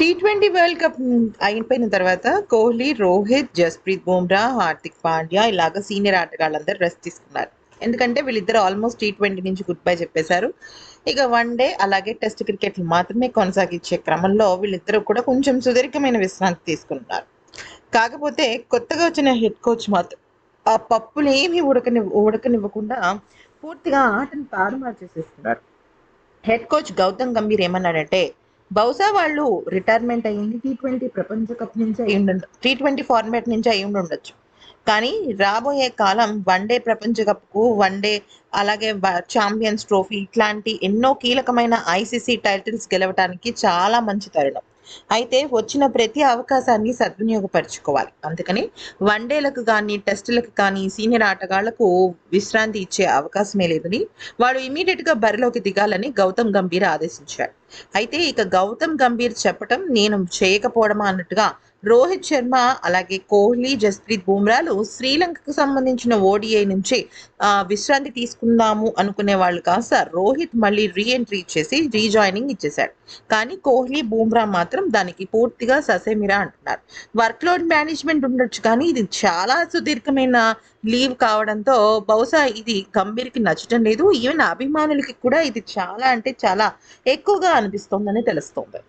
T twenty world cup అయిపోయిన తర్వాత కోహ్లీ రోహిత్ జస్ప్రీత్ బుమ్రా హార్దిక్ పాండ్యా ఇలాగ సీనియర్ ఆటగాళ్ళందరూ రెస్ట్ తీసుకున్నారు. ఎందుకంటే వీళ్ళిద్దరు ఆల్మోస్ట్ టీ ట్వంటీ నుంచి గుడ్ బై చెప్పేశారు. ఇక వన్ డే అలాగే టెస్ట్ క్రికెట్లు మాత్రమే కొనసాగించే క్రమంలో వీళ్ళిద్దరూ కూడా కొంచెం సుదీర్ఘమైన విశ్రాంతి తీసుకుంటున్నారు కాకపోతే కొత్తగా వచ్చిన హెడ్ కోచ్ మాత్రం ఆ పప్పులు ఏమీ ఉడకని ఉడకనివ్వకుండా పూర్తిగా ఆటను తారుమారు చేసేస్తున్నారు. హెడ్ కోచ్ గౌతమ్ గంభీర్ ఏమన్నాడంటే బహుశా వాళ్ళు రిటైర్మెంట్ అయ్యింది టీ ట్వంటీ ప్రపంచ కప్ నుంచి అయి ఉండొచ్చు టీ ట్వంటీ ఫార్మాట్ నుంచి అయి ఉండొచ్చు. కానీ రాబోయే కాలం వన్ డే ప్రపంచ కప్కు వన్ డే అలాగే ఛాంపియన్స్ ట్రోఫీ ఇట్లాంటి ఎన్నో కీలకమైన ఐసీసీ టైటిల్స్ గెలవడానికి చాలా మంచి తరుణం. అయితే వచ్చిన ప్రతి అవకాశాన్ని సద్వినియోగపరచుకోవాలి. అందుకని వన్డేలకు కానీ టెస్టులకు కానీ సీనియర్ ఆటగాళ్ళకు విశ్రాంతి ఇచ్చే అవకాశమే లేదని వాడు ఇమీడియట్గా బరిలోకి దిగాలని గౌతమ్ గంభీర్ ఆదేశించాడు. అయితే ఇక గౌతమ్ గంభీర్ చెప్పటం నేను చేయకపోవడమా అన్నట్టుగా రోహిత్ శర్మ అలాగే కోహ్లీ జస్ప్రీత్ బుమ్రాలు శ్రీలంకకు సంబంధించిన ఓడిఐ నుంచి విశ్రాంతి తీసుకుందాము అనుకునే వాళ్ళు కాస్త రోహిత్ మళ్ళీ రీఎంట్రీ ఇచ్చేసి రీజాయినింగ్ ఇచ్చేశాడు. కానీ కోహ్లీ బూమ్రా మాత్రం దానికి పూర్తిగా ససేమిరా అంటున్నారు. వర్క్ లోడ్ మేనేజ్మెంట్ ఉండొచ్చు కానీ ఇది చాలా సుదీర్ఘమైన లీవ్ కావడంతో బహుశా ఇది గంభీర్కి నచ్చడం లేదు. ఈవెన్ అభిమానులకి కూడా ఇది చాలా అంటే చాలా ఎక్కువగా అనిపిస్తోందని తెలుస్తోంది.